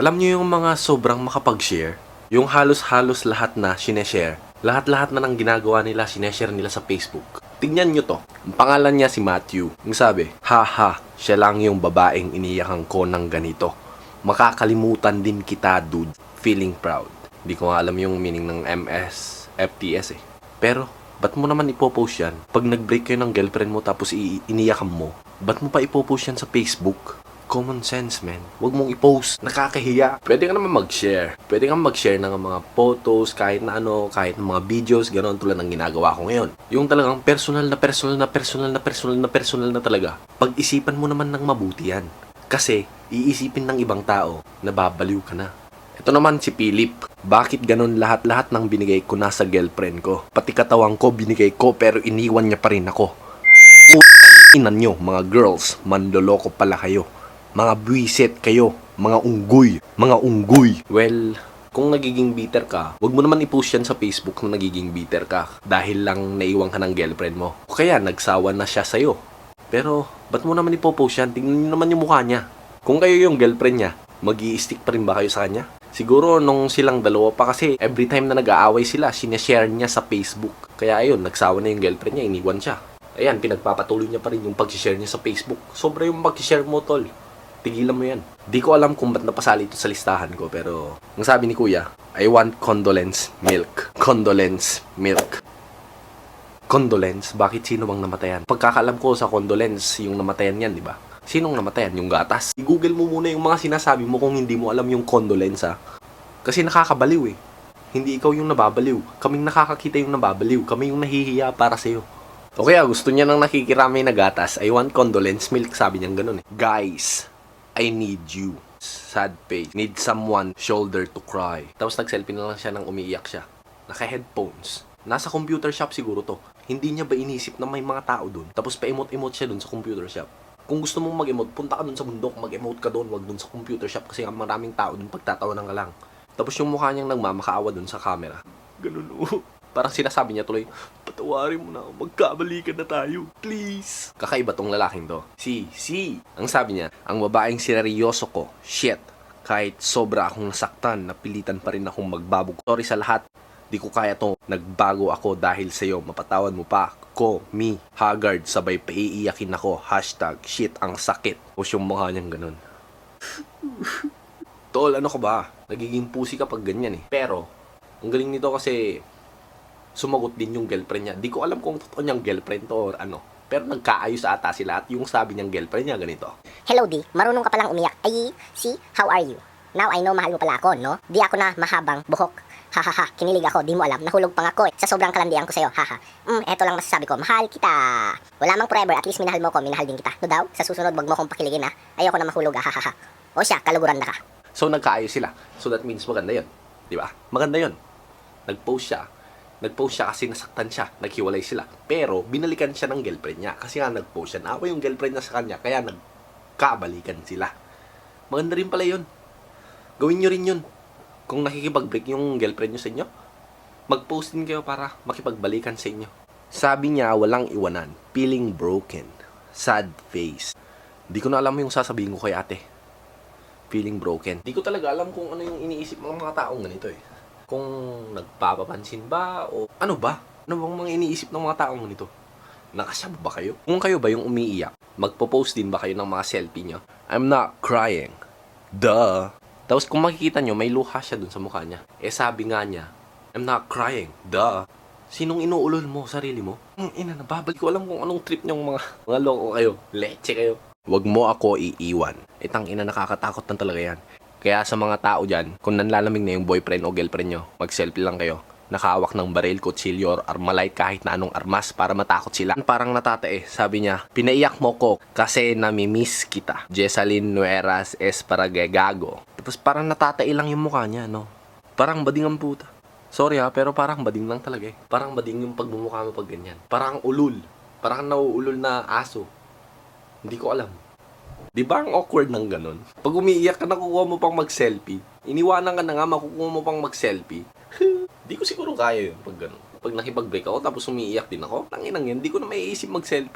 Alam niyo yung mga sobrang makapag-share? Yung halos-halos lahat na sineshare. Lahat-lahat na ng ginagawa nila, sineshare nila sa Facebook. Tingnan nyo to. Ang pangalan niya si Matthew. Yung sabi, Haha, siya lang yung babaeng iniyakan ko ng ganito. Makakalimutan din kita, dude. Feeling proud. Hindi ko nga alam yung meaning ng MS, FTS eh. Pero, ba't mo naman ipopost yan? Pag nag-break kayo ng girlfriend mo tapos iniyakan mo, ba't mo pa ipopost yan sa Facebook? Common sense, man. Huwag mong i-post. Nakakahiya. Pwede ka naman mag-share. Pwede kang mag-share ng mga photos, kahit na ano, kahit ng mga videos, gano'n tulad ng ginagawa ko ngayon. Yung talagang personal na personal na personal na personal na personal na talaga. Pag-isipan mo naman ng mabuti yan. Kasi, iisipin ng ibang tao na babaliw ka na. Ito naman si Philip. Bakit ganun lahat-lahat ng binigay ko nasa girlfriend ko? Pati katawang ko binigay ko pero iniwan niya pa rin ako. Putang ina nyo, mga girls, mandoloko pala kayo. Mga buwisit kayo, mga unggoy, mga unggoy. Well, kung nagiging bitter ka, wag mo naman i-post yan sa Facebook na nagiging bitter ka dahil lang naiwan ka ng girlfriend mo. O kaya nagsawa na siya sa'yo. Pero, ba't mo naman ipopost yan? Tingnan nyo naman yung mukha niya. Kung kayo yung girlfriend niya, mag stick pa rin ba kayo sa kanya? Siguro nung silang dalawa pa kasi every time na nag-aaway sila, sineshare niya sa Facebook. Kaya ayun, nagsawa na yung girlfriend niya, iniwan siya. Ayan, pinagpapatuloy niya pa rin yung pag-share niya sa Facebook. Sobra yung pag-share mo, tol. Tigilan mo yan. Di ko alam kung ba't napasali ito sa listahan ko, pero ang sabi ni Kuya, I want condolence milk. Condolence milk. Condolence? Bakit sino bang namatayan? Pagkakalam ko sa condolence, yung namatayan yan, di ba? Sinong namatayan? Yung gatas? I-google mo muna yung mga sinasabi mo kung hindi mo alam yung condolence, ha? Kasi nakakabaliw, eh. Hindi ikaw yung nababaliw. Kaming nakakakita yung nababaliw. Kami yung nahihiya para sa'yo. O kaya gusto niya ng nakikiramay na gatas, I want condolence milk, sabi niya ganun eh. Guys, I need you. Sad face. Need someone shoulder to cry. Tapos nag-selfie na lang siya nang umiiyak siya. Naka-headphones. Nasa computer shop siguro to. Hindi niya ba inisip na may mga tao doon? Tapos pa-emote-emote siya doon sa computer shop. Kung gusto mong mag-emote, punta ka doon sa bundok, mag-emote ka doon, wag doon sa computer shop kasi ang maraming tao doon pagtatawanan ka lang. Tapos yung mukha niyang nagmamakaawa doon sa camera. Ganun oh. Parang sinasabi niya tuloy, patawarin mo na ako, magkabalikan na tayo, please. Kakaiba tong lalaking to. Si, si. Ang sabi niya, ang babaeng sineryoso ko, shit. Kahit sobra akong nasaktan, napilitan pa rin akong magbabog. Sorry sa lahat, di ko kaya to. Nagbago ako dahil sa'yo, mapatawad mo pa. Ko, me, haggard, sabay paiiyakin ako. Hashtag, shit, ang sakit. O yung mukha niyang ganun. Tol, ano ka ba? Nagiging pusi ka pag ganyan eh. Pero, ang galing nito kasi sumagot din yung girlfriend niya. Di ko alam kung totoo niyang girlfriend to or ano. Pero nagkaayos ata sila at yung sabi niyang girlfriend niya ganito. Hello D, marunong ka palang umiyak. Ay, see, how are you? Now I know mahal mo pala ako, no? Di ako na mahabang buhok. Hahaha, kinilig ako, di mo alam, nahulog pa nga ako eh. Sa sobrang kalandian ko sa'yo, haha. Mm, eto lang masasabi ko, mahal kita. Wala mang forever, at least minahal mo ko, minahal din kita. No daw, sa susunod wag mo akong pakiligin ha. Ayoko na mahulog ah, hahaha. O siya, kaluguran na ka. So nagkaayos sila. So that means maganda 'yon. 'Di ba? Maganda 'yon. Nag-post siya. Nag-post siya kasi nasaktan siya. Naghiwalay sila. Pero binalikan siya ng girlfriend niya kasi nga nag-post siya. Naawa yung girlfriend niya sa kanya kaya nagkabalikan sila. Maganda rin pala 'yon. Gawin niyo rin 'yun. Kung nakikipag-break yung girlfriend niyo sa inyo, mag-post din kayo para makipagbalikan sa inyo. Sabi niya, walang iwanan. Feeling broken. Sad face. Di ko na alam yung sasabihin ko kay ate feeling broken. Di ko talaga alam kung ano yung iniisip ng mga taong ganito eh. Kung nagpapapansin ba o ano ba? Ano bang mga iniisip ng mga taong ganito? Nakasyab ba kayo? Kung kayo ba yung umiiyak, magpo-post din ba kayo ng mga selfie nyo? I'm not crying. Duh. Tapos kung makikita nyo, may luha siya dun sa mukha niya. Eh sabi nga niya, I'm not crying. Duh. Sinong inuulol mo? Sarili mo? Hmm, ina, nababalik ko alam kung anong trip niyong mga, mga loko kayo. Leche kayo. Huwag mo ako iiwan. Itang ina nakakatakot na talaga yan. Kaya sa mga tao dyan, kung nanlalamig na yung boyfriend o girlfriend nyo, mag-selfie lang kayo. Nakahawak ng baril, kutsilyo, or armalite kahit na anong armas para matakot sila. Parang natatae, sabi niya, pinaiyak mo ko kasi namimiss kita. Jessalyn Nueras Esparagago. Tapos parang natatae lang yung mukha niya, no? Parang bading ang puta. Sorry ha, pero parang bading lang talaga eh. Parang bading yung pagmumukha mo pag ganyan. Parang ulul. Parang nauulol na aso. Hindi ko alam. Di ba ang awkward ng ganun? Pag umiiyak ka, nakukuha mo pang mag-selfie. Iniwanan ka na nga, makukuha mo pang mag-selfie. Di ko siguro kaya yun pag ganun. Pag nakipag-break ako, tapos umiiyak din ako, tanginang yan, di ko na maiisip mag-selfie.